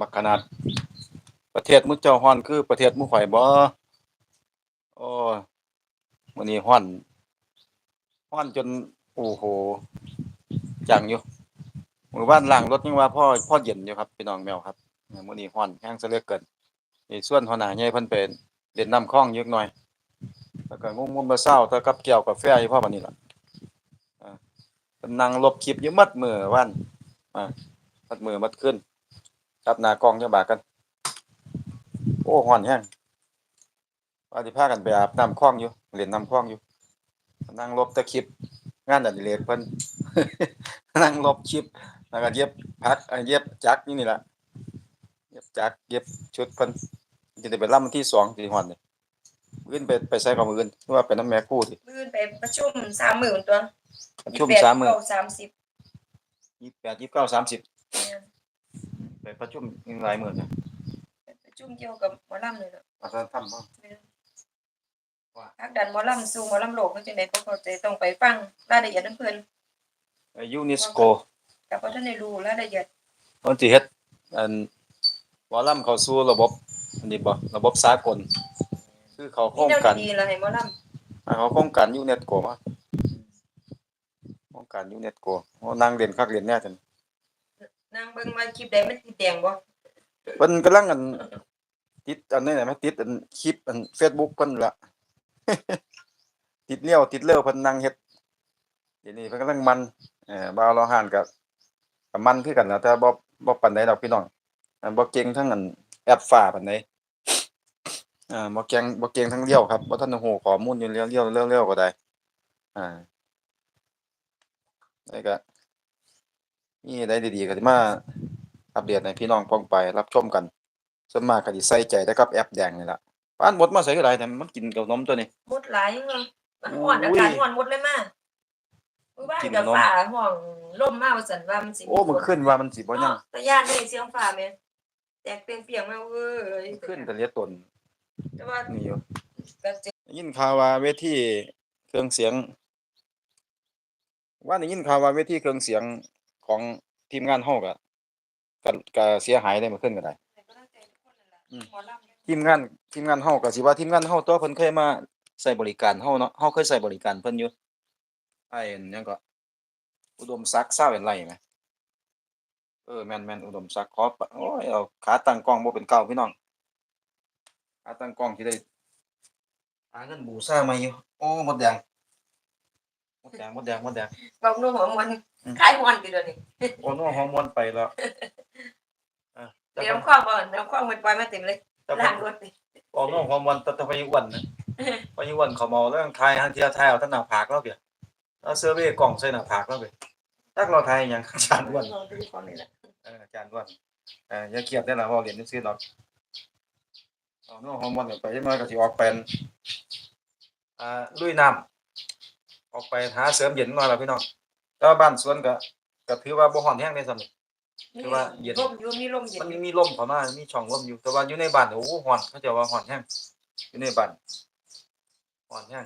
บักขนาด ประเทศมุเจ้าฮ้อนคือประเทศมู่ข่อยบ่โอ้ยมื้อนี้ฮ้อนฮ้อนจน โอ้โฮจังอยู่มื้อวานล้างรถยังว่าพ่อพ่อเย็นอยู่ครับพี่น้องแมวครับมื้อนี้ฮ้อนแรงซะเหลือเกินนี่ส่วนหัวหน้าใหญ่เพิ่นไปเล่นน้ำคล้องอยู่จักหน่อย แล้วก็งุ่มๆมื้อเช้าแต่กับแก้วกาแฟอยู่พอบัดนี้ล่ะอาเพิ่นนั่งลบคลิปอยู่หมดมือวานอาหมดมือหมดคืน จับหน้ากล้องจักบาดกัน โอ้ร้อนแรงว่าสิพากันไปอาบน้ำคลองอยู่เล่นน้ำคลองอยู่ นั่งลบแต่คลิป งานอดิเรกเพิ่นนั่งลบคลิป แล้วก็เย็บพักเอ่อเย็บจักรอยู่นี่ล่ะเย็บจักรเย็บชุดเพิ่นสิได้ไปรำวันที่2สิฮอดนี่มื้ออื่นไปไปไสก็มื้ออื่นหรือว่าไปนำแม่ครูติมื้อไปประชุมสามมื้อตัวประชุม28 3มื้อสามสิบ28 29 30เนี่ย ไปประชุมอีกหลายมื้อนะไปประชุมเกี่ยวกับหมอลำเลยเนาะอาจารย์ทำบ่พักดันหมอลำสู่หมอลำโลกมันจังได๋บ่เข้าใจต้องไปฟังรายละเอียดนำเพิ่นไอ้ยูเนสโกก็บ่ทันได้รู้รายละเอียดเพิ่นสิเฮ็ดอันหมอลำเข้าสู่ระบบอันนี้บ่ระบบสากล คือเขาโครมีงแนวการดีๆล่ะให้หมอลำอ่าเขาโครงการยูเนสโกมาโครงการยูเนสโกโอ้นั่งเรียนคักเรียนแน่จัง นางเบิ่งว่าคลิปใดมันสิแดงบ่เพิ่นกำลังอันติดอันนี้น่ะแม่ติดอันคลิปอัน Facebook เพิ่นล่ะ ติดเลี้ยวติดเลี้ยวเพิ่นนั่งเฮ็ดเดี๋ยวนี้เพิ่นกำลังมันเอ่อบ่าวเราหานก็ก็มันคือกันแหล้วแต่บ่บ่ปานใดดอกพี่น้องอันบ่เก่งทั้งอันแอปฟ้าปานใดอ่าบ่เก่งบ่เก่งทั้งเลี้ยวครับบ่ทันได้ฮู้ข้อมูลอยู่เลี้ยวเลี้ยวเลี้ยวก็ได้อ่าแล้ก็ มีได้ดีๆก็สิมาอัปเดตให้พี่น้องป้องไปรับชมกันส่วนมากก็สิใส่ใจแต่กับแอปแดงนี่ล่ะปานหมดมาใส่ก็ได้แต่มันกินกับนมตัวนี้ มดหลายจังเลยมันฮ้อนอุ้อายกาศฮ้อนหมดเลยมามื้อบ้านกินกับนมฟ้าห้องลมมาว่าซั่นว่ามันสิโอ้มันขึ้นว่ามันสิบ่ยังแต่ย่านได้เสียงฟ้าแม่แตกเปรียงๆมาเว้ยขึ้นแต่เหลียตนแต่ว่านี่อยู่ก็จะได้ยินข่าวว่าเวทีเครื่องเสียง ว่าได้ยินข่าวว่าเวทีเครื่องเสียง ของทีมงานเฮาก็ก็ก็เสียหายได้เมื่อคืนก็ได้ให้กำลังใจทุกคนนั่นล่ะอืมหมอลำทีมงานทีมงานเฮาก็สิว่าทีมงานเฮาตัวเพิ่นเคยมาใช้บริการเฮาเนาะเฮาเคยใช้บริการเพิ่นอยู่ไอ้อันหยังก็ อุดมศักดิ์ซาเว่นไรแหมเออแม่นๆอุดมศักดิ์ขอปะโอ้ยเอาขาตั้งกล้องบ่เป็นเก่าพี่น้องขาตั้งกล้องสิได้หาเงินบูชาใหม่อยู่โอ้หมดแดงหมดแดงหมดแดงหมดแดงบำรุงหัวมัน อืมคลายฮ้อนติเดี๋ยวนี้โอ้โนฮอร์โมนไปแล้วอะแต่เดี๋ยวผมความบ่เดี๋ยวความมันปล่อยมาเต็มเลยแต่ผล้างมรถนี่โอ้โนฮอร์โมนแต่แต่ไปอ้วนนะไปอ้วนเขาเมาแล้วทายหันเที่ยวทายเอาแต่หน้าผากแล้วเปียเอาเซอร์เวย์กล่องใส่หน้าผากแล้วเปียตักเราทายหยังอาจารย์อ้วนลองดูก่อนนี่แหละเอออาจารย์อ้วนเอออย่าเครียดได้อล่ะเว้าเรียนซื่อๆดอกเอาโนฮอร์โมนไปจักหน่อยก็สิออกเป็นอ่าลุยน้ำออกไปหาเสริมเย็นหน่อยล่ะพี่น้อง แต่ว่าบ้านสวนก็ก็ถือว่าบ่ฮ้อนแฮงเด้ซ้ำนี่คือว่าเย็นลมอยู่มีลมเย็นมันมีลมเข้ามามีช่องลมอยู่ แต่ว่าอยู่ในบ้านโอ้โหร้อนเขาเจะว่าร้อนแฮงอยู่ในบ้านร้อนแฮง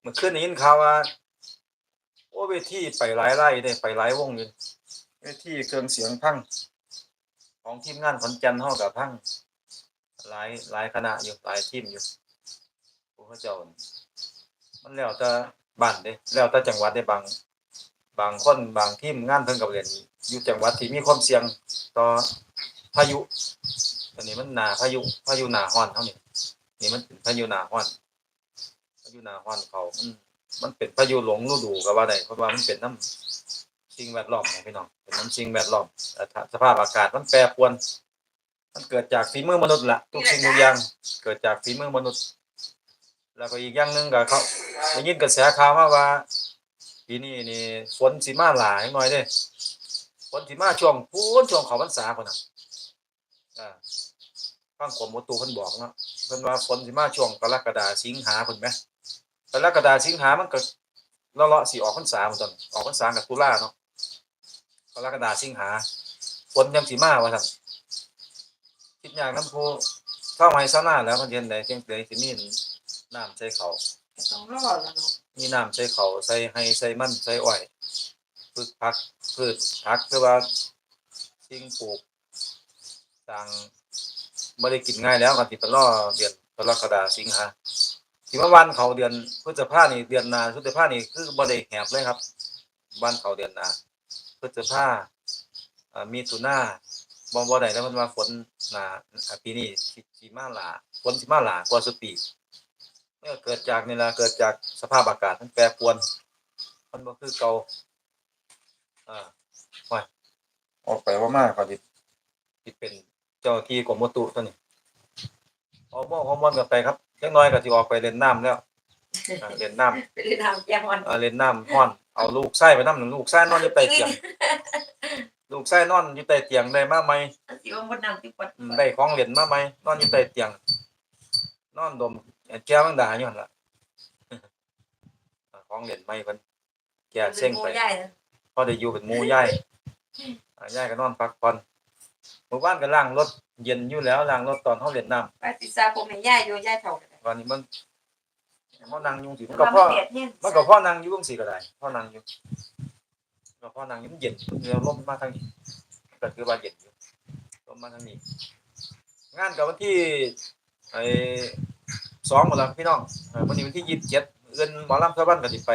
เมื่อคืนได้ยินข่าวว่า โอ้เวทีไปหลายไร่เด้ไปหลายวงอยู่เวทีเครื่องเสียงพังของทีมงานขอนแก่นเฮาก็พังหลายหลายคณะอยู่หลายทีมอยู่พวกเขาเจ้ามันแล้วแต่บ้านเด้แล้วแต่จังหวัดได้บาง บางคนบางทีมงานเพิ่นก็เรียนอยู่จังหวัดที่มีความเสี่ยงต่อพายุตอนนี้มันหนาพายุพายุหนาฮ้อนเท่านี้นี่มันเป็นพายุหนาฮ้อนพายุหนาฮ้อนเขามันมันเป็นพายุหลงฤดูก็ว่าได้เพราะว่ามันเป็นน้ำสิ่งแวดล้อมพี่น้องเป็นน้ำสิ่งแวดล้อมสภาพอากาศมันแปรปรวน มันเกิดจากฝีมือมนุษย์ละทุกสิ่งทุกอย่างเกิดจากฝีมือมนุษย์ แล้วก็อีกอย่างหนึ่งก็เขาได้ยินกระแสข่าวมาว่า ปีนี้นี่ฝนสิมาหลายหน่อยเด้ฝนสิมาช่วงพูนช่วงเขาพรรษาพุ่นน่ะอ่าฟังกรมอุตุเพิ่นบอกเนาะเพิ่นว่าฝนสิมาช่วงกรกฎาสิงหาพุ่นแหมกรกฎาสิงหามันก็เลาะๆสิออกพรรษาพุ่นตอนออกพรรษากับตุลาเนาะกรกฎาสิงหาฝนยังสิมาว่าซั่นคิดอย่ากนำผู้เท่าไห้ซะหน้าแล้วมันเย็นได้จังได๋สิมีน้ำใส่เขาต้องรอแล้วเนาะ มีน้ำใส่เขาใส่ให้ใส่มันใส่อ้อยพืชผักพืชผักคือว่าสิ่งปลูกต่างบ่ได้กินง่ายแล้วกันสิไปรอเดือนตลอดกรกฎาสิงหาสิว่าวันเขาเดือนพฤษภานี่เดือนน้าพฤษภานี่คือบ่ได้แหบเลยครับวันเขาเดือนน้าพฤษภาอ่ามีถุนาบ่บ่ได้แล้วมันว่าฝนนาปีนี้สิมาหลาฝนสิมาหลากว่าสุปี มันก็เกิดจากนี่ล่ะเกิดจากสภาพอากาศมันแปรปรวนมันบ่คือเก่าอ่าว่าออกไปว่ามากเขาสิสิเป็นเจ้าที่กรมอุตุตัวนี้ออกบ่ฮอร์โมนกันไปครับจักหน่อยก็สิออกไปเล่นน้ำแล้วอ่าเล่นน้ำ ไปเล่นน้ำแก้มวันอ่าเล่นน้ำฮ้อน เอาลูกไส้ไปนำลูกไส้นอนอยู่ใต้เตียง ลูกไส้นอนอยู่ใต้เตียงได้มาใหม่สิว่าบนน้ำที่ปวดอืมได้ของเล่นมาใหม่นอนอยู่ใต้เตียง นอนดม แก้วมังดาอยู่หั่นล่ะอ่าของเล่นใหม่เพิ่นแก่เซ็งไป พอได้อยู่เป็นหมู่ยายอ่ายายก็นอนพักผ่อนหมู่บ้านก็ล้างรถเย็นอยู่แล้วล้างรถตอนเฮาเล่นน้ำปฏิซาผมให้ย่าอยู่ย่ายเท่ากันวันนี้มันเฮานั่งอยู่สิมันก็พ่อมันก็พ่อนั่งอยู่งซี่ก็ได้พ่อนั่งอยู่ก็พ่อนั่งอยู่มันเย็นเดี๋ยวลมมาทางนี้ก็คือว่าเย็นอยู่ลมมาทางนี้ งานกับวันที่ไอ สองหมดแล้วพี่น้องเอ่อวันนี้วันที่ยี่สิบเจ็ดเอื้อนหมอลำชาวบ้านก็สิไป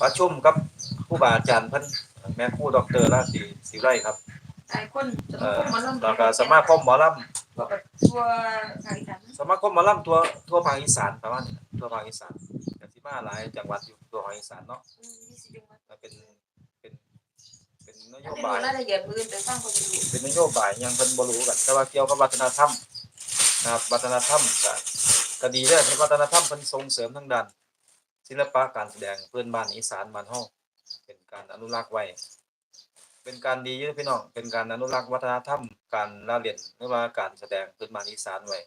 ประชุมกับผู้บาอาจารย์เพิ่นแม่ครูดอกเตอรราศีศิไร่ครับหลายคนจะเอ่ต้องอมาลงแล้วก็สมาคมหมอลก็ทั่วภาคอีสานำสมาคมหมอลำทั่วทั่วภาคอีสานประมาณนี้ทั่วภาคอีสานก็สิมาหลายจังหวัดอยู่ทั่วภาคอีสานเนาะอืมยี่สิบจังหวัดก็เป็นเป็นเป็นนโยอันนี้บายรายละเอียดมือแต่ฟังก็จะรู้เป็นนโยบายยังเพิ่นบ่รู้กันแต่ว่าเกี่ยวกับวัฒนธรรมนะครับวัฒนธรรมก็ ก็ดีเด้อที่วัฒนธรรมเพิ่นส่งเสริมทางด้านศิลปะการแสดงเพื้นบ้านอีสานบ้านเฮาเป็นการอนุรักษ์ไว้ เป็นการดีอยู่พี่น้อง เป็นการอนุรักษ์วัฒนธรรมการละเล่นหรือว่าการแสดงเพื้นบ้านอีสานไว้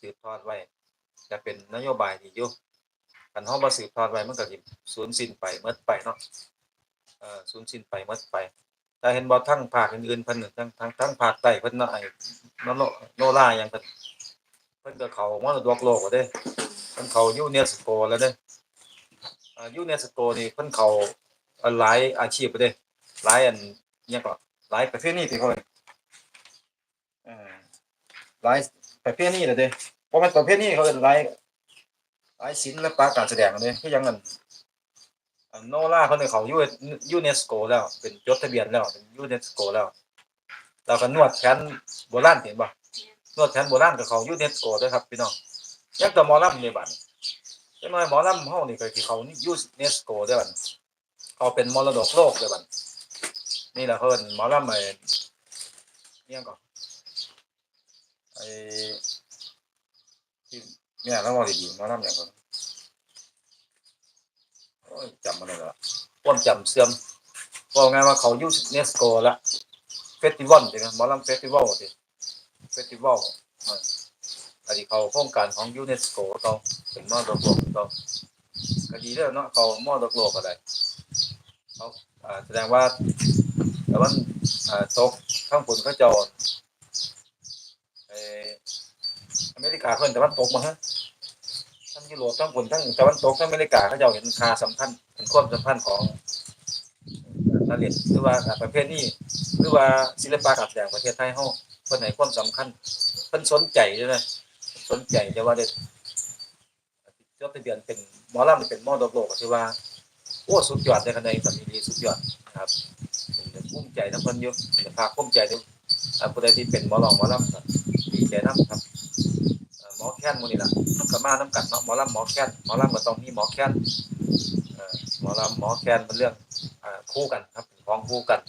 สืบทอดไว้จะเป็นนโยบายที่อยู่คันเฮาบ่สืบทอดไว้มันก็สิสูญสิ้นไปหมดไปเนาะเอ่อสูญสิ้นไปหมดไปแต่เห็นบ่ทั้งภาคอื่นๆเพิ่นน่ะทั้งทั้งทั้งภาคใต้เพิ่นเนาะไอ้โนโลโนล่าหยังเพิ่น พิ่นก็เขามรดกโลกเด้เพิ่นเขายูเนสโกแล้วเด้อ่ายูเนสโกนี่เพิ่นเขาหลายอาชีพไปเด้หลายอันอิหยังก็หลายประเภทนี้ที่เขาเอิ้นเอ่อหลายประเภทนี้เลยเด้บ่แม่นประเภทนี้เขาเอิ้นหลายหลายศิลปะการแสดงเด้คือหยังนั่นโนล่าเขาเนี่ยเขายูยูเนสโกแล้ว เป็นจดทะเบียนแล้วเป็นยูเนสโกแล้วแล้วก็นวดแขนโบราณเห็นป่ะ นวดแขนโบราณกับเขายูเนสโกด้วยครับพี่น้องยังแต่หมอลำในบ้านจังน้อยหมอลำเฮานี่ก็คือเขายูเนสโกด้วยบัดเขาเป็นมรดกโลกด้วยบัดนี่แหละเพิ่นหมอลำไอ้เนี่ยก่อนไอ้ที่เนี่ยแล้วว่าดีๆหมอลำอย่างก่อนจำมาได้แล้วความจำเสื่อมบอกไงว่าเขายูเนสโกละเฟสติวัลใช่ไหมหมอลำเฟสติวัลสิเฟสติวัลอันนี้เขาโครงการของยูเนสโกเขาเป็นมอดกโลกเขาก็ดีแล้วเนาะเขามอดกโลกก็ได้เขาแสดงว่าแต่ว่าตกข้างบนเขาเจะเอออเมริกาเพิ่นแต่ว่าตกมาฮะทั้งยุโรปทั้งคนทั้งตะวันตกทั้งอเมริกาเขาจะเห็นคาสัมพันธ์เป็นความสัมพันธ์ของนักเรียนหรือว่าประเภทนี้หรือว่าศิลปะการแสดงประเทศไทยเฮา เพิ่นให้ความสำคัญเพิ่นสนใจด้วยนะสนใจแต่ว่าเด็กยกทะเบียนเป็นหมอลำเป็นมอดกโลกก็ถือว่าโอ้สุดยอดในคะแนนสามีดีสุดยอดนะครับเป็นภูมิใจทั้งเพิ่นอยู่เป็นภาภูมิใจทุกอ่าผู้ใดที่เป็นหมอลองหมอลำก็ดีใจนํครับหมอแค้นมื้นี้ล่ะมันก็มานํกันเนาะหมอลำหมอแค้นหมอลำก็ต้องมีหมอแค้นหมอลำหมอแค้นเป็นเรื่องคู่กันครับของคู่กัน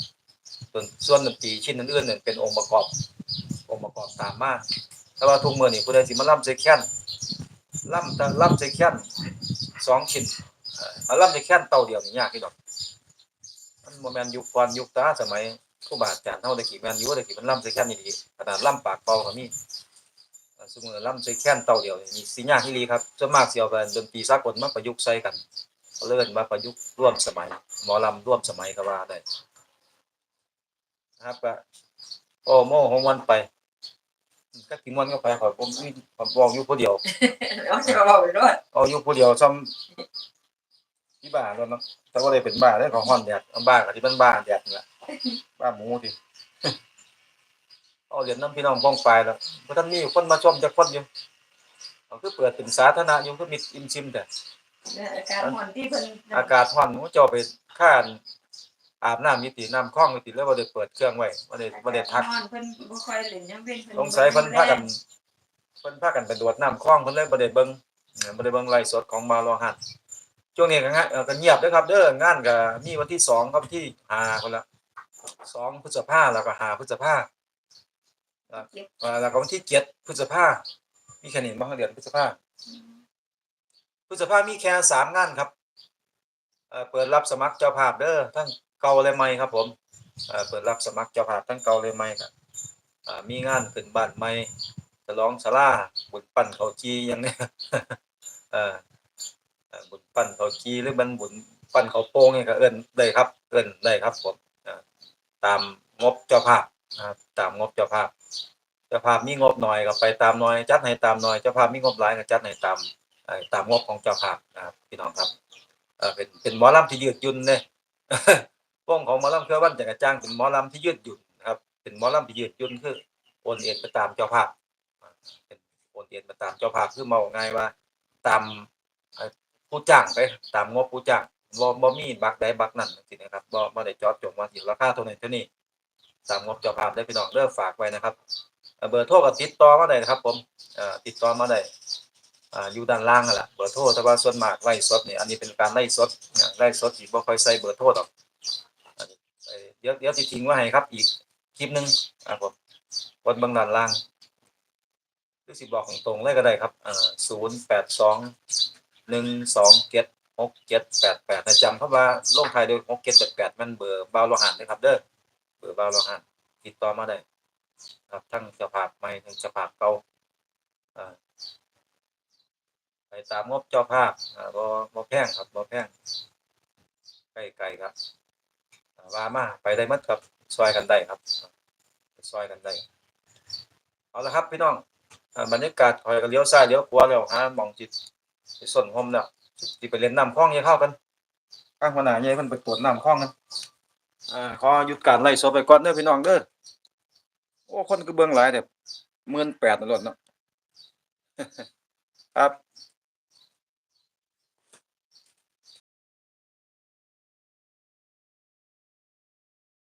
ส่วนส่วนดนตรีชิ้นอื่นๆนั่นเป็นองค์ประกอบ องค์ประกอบตามมาแต่ว่าทุกมื้อนี้ผู้ใดสิมาล่ำใส่แค้นล่ำแต่ล่ำใส่แค้นสองชิ้นเอ่อเอาลำใส่แค้นเต่าเดียวนี่ยากที่ดอกมันบ่แมนยุคก่อนยุคตาสมัยครูบาอาจารย์เฮาตะกี้แมนยู่ตะกี้มันล่ำใส่แค้นนี่ดีขนาดลำปากเป่าก็มีอ่าสมมติว่ำใส่แค้นเต่าเดียวนี่มีสิยากที่ลีครับส่วนมากเสิเอาไปดนตรีสากลมาประยุกต์ใส่กันเขาเลิ่อนมาประยุกต์ร่วมสมัยหมอลำร่วมสมัยก็ว่าได้นะครับก็โอ้โมโหมันไป ก็ติมวนก็ไปขอยผมมีผมบอกอยู่ผู้เดียวเอาจะบอกไปด้วยเอาอยู่ผู้เดียวซ้ำที่บ้านแล้วเนาะแต่ว่าได้เป็นบ้าได้ของฮ้อนแดดเอาบ้าก็ที่เป็นบ้าแดดนี่แหละบ้าหมูที่เอาเหรียญน้ำพี่น้องป้องปลายแล้วเพราะท่านมีคนมาชมจะคนอยู่เอาคือเปิดเป็นสาธารณะอยู่ก็มีอิมซิมแต่เนี่ยอาการห่อนที่เพิ่นอากาศร้อนหนูเจ้าไปข้าน อาบน้ำมีติน้ำคลองมีติแล้วบ่ได้เปิดเครื่องไว้บ่ได้บ่ได้ทักนอนเพิ่นบ่ค่อยเล่นยังเว้นเพิ่นสงสัยเพิ่นพากันเพิ่นพากันไปดวดน้ำคลองเพิ่นเลยบ่ได้เบิ่งเออบ่ได้เบิ่งไลฟ์สดของบาวรอหัดช่วงนี้ก็งานเอ่อก็เงียบเด้อครับ เด้องานก็มีวันที่2ครับที่5พุ่นละ2พฤษภาแล้วก็5พฤษภาเจ็บอ่าแล้วก็วันที่7พฤษภามีแค่นี้บ่เดือนพฤษภาพฤษภามีแค่สามงานครับเอ่อเปิดรับสมัครเจ้าภาพเด้อทั้ง เก่าและใหม่ครับผมเปิดรับสมัครเจ้าภาพทั้งเก่าและใหม่ครับมีงานขึ้นบ้านใหม่ฉลองศาลาบุญปั้นเขาจีอย่างเนี้ยบุญปั้นเขาจีหรือมันบุญปั้นเขาโป่งเนี่ยก็เอิ้นได้ครับเอิ้นได้ครับผมตามงบเจ้าภาพตามงบเจ้าภาพเจ้าภาพมีงบหน่อยก็ไปตามหน่อยจัดให้ตามหน่อยเจ้าภาพมีงบหลายก็จัดให้ตามตามงบของเจ้าภาพนะครับพี่น้องครับเป็นเป็นหมอลำที่ยืดยุ่นเนี่ย วงของหมอลำเครือวันจักรจ้างเป็นหมอลำที่ยืดหยุ่นนะครับ เป็นหมอลำที่ยืดหยุ่นคือโอนเอ็นไปตามเจ้าภาพเป็นโอนเอ็นไปตามเจ้าภาพคือเมาง่ายว่า ตามผู้จ้างไปตามงบผู้จ้างบ่บ่มีบักใดบักนั่นจังซี่นะครับบ่บ่ได้จอดจงว่าสิราคาเท่านั้นเท่านี้ตามงบเจ้าภาพได้พี่น้องเด้อฝากไว้นะครับเบอร์โทรก็ติดต่อมาได้นะครับ ผมติดต่อมาได้อยู่ด้านล่างนั่นแหละเบอร์โทรแต่ว่าส่วนมากไล่สดเนี่ยอันนี้เป็นการไล่สดไล่สดสิบ่ค่อยใส่เบอร์โทรดอก เอ่อเดี๋ยวเดี๋ยวสิทิ้งไว้ให้ครับ อีกคลิปหนึ่งอ่าผมกดบิ่งด้านล่างหรือสิบอกตรงๆเลยก็ได้ครับอ่าศูนย์แปดสองหนึ่งสองเจ็ดหกเจ็ดแปดแปดนะจำเข้ามาลงท้ายด้วยหกเจ็ดแปดแปดมันเบอร์บาวโลหันนะครับ เด้อเบอร์บาวโลหันติดต่อมาได้ครับทั้งเจ้าภาพใหม่ทั้งเจ้าภาพเก่าอ่าไปตามงบเจ้าภาพอ่าบ่บ่แพงครับบ่แพงใกล้ๆครับ ว่ามาไปได้หมัดครับซอยกันได้ครับซอยกันได้เอาละครับพี่น้องบรรยากาศคอยก็เลี้ยวซ้ายเลี้ยวขวาแล้วหาหมองจิตไปส้นหมแล้วสิไปเล่นน้ำคลองอยาเข้ากันข้างหัวหน้าใหญ่เพิ่นไปตรวจน้ำคลองกันอ่าขอหยุดการไล่สดไปก่อนเด้อพี่น้องเด้อโอ้คนก็เบิ่งหลายแต่18,000นั่นโลดเนาะครับ